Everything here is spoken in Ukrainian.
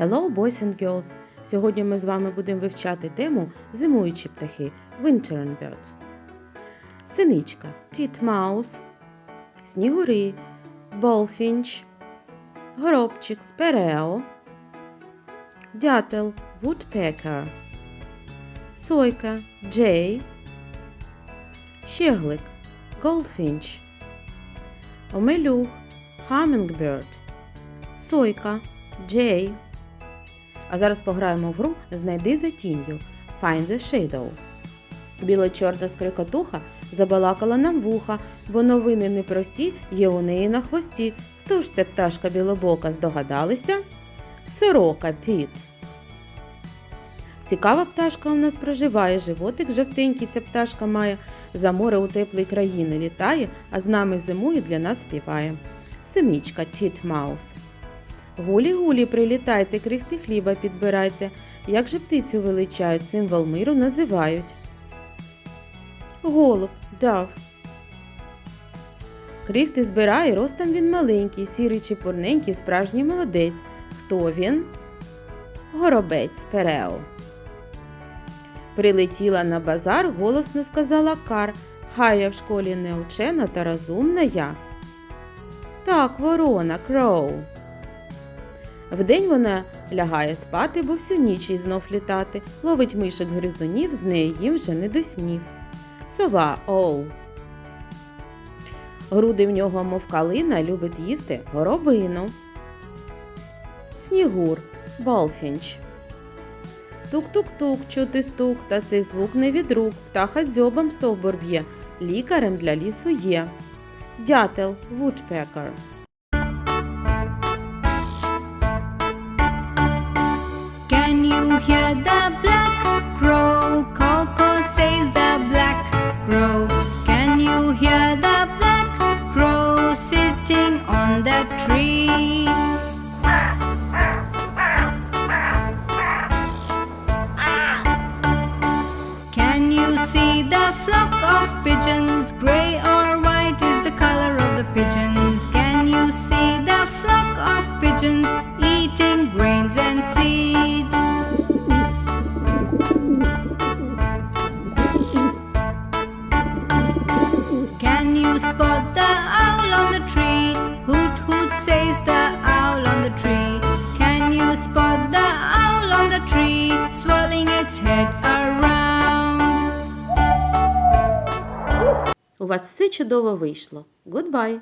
Hello, boys and girls! Сьогодні ми з вами будемо вивчати тему зимуючі птахи Winter Birds. Синичка. Titmouse, Снігури, Bullfinch, Горобчик. Sparrow, Дятел. Woodpecker, Сойка. Jay, Щеглик. Goldfinch, Омелюх. Hummingbird, Сойка. Jay. А зараз пограємо в гру Знайди за тінню Find the Shadow. Біло-чорна скрикотуха забалакала нам вуха, бо новини непрості є у неї на хвості. Хто ж це пташка білобока здогадалися? Сорока Піт. Цікава пташка у нас проживає, животик жовтенький ця пташка має, за море у теплій країни літає, а з нами зимує для нас співає. Синичка Тіт Маус. Гулі-гулі, прилітайте, крихти хліба підбирайте. Як же птицю величають, символ миру називають. Голуб, дав. Крихти збирає, ростом він маленький, сірий чепурненький, справжній молодець. Хто він? Горобець Перео. Прилетіла на базар, голосно сказала кар. Хай я в школі не учена та розумна я. Так, ворона, кроу. Вдень вона лягає спати, бо всю ніч їй знов літати, ловить мишок гризунів, з неї їм вже не до снів. Сова оу. Груди в нього, мов калина, любить їсти горобину. Снігур Болфінч. Тук-тук-тук, чути стук, та цей звук не від рук, птаха дзьобом стовбур б'є, лікарем для лісу є. Дятел Вудпекер. The black crow? Says the black crow. Can you hear the black crow sitting on the tree? Can you see the flock of pigeons? Gray or white is the color of the pigeons. Can you see the flock of pigeons eating grains and seeds? you spot the owl on the tree? Hoot hoot says the owl on the tree. Can you spot the owl on the tree, swirling its head around? У вас все чудово вийшло. Goodbye!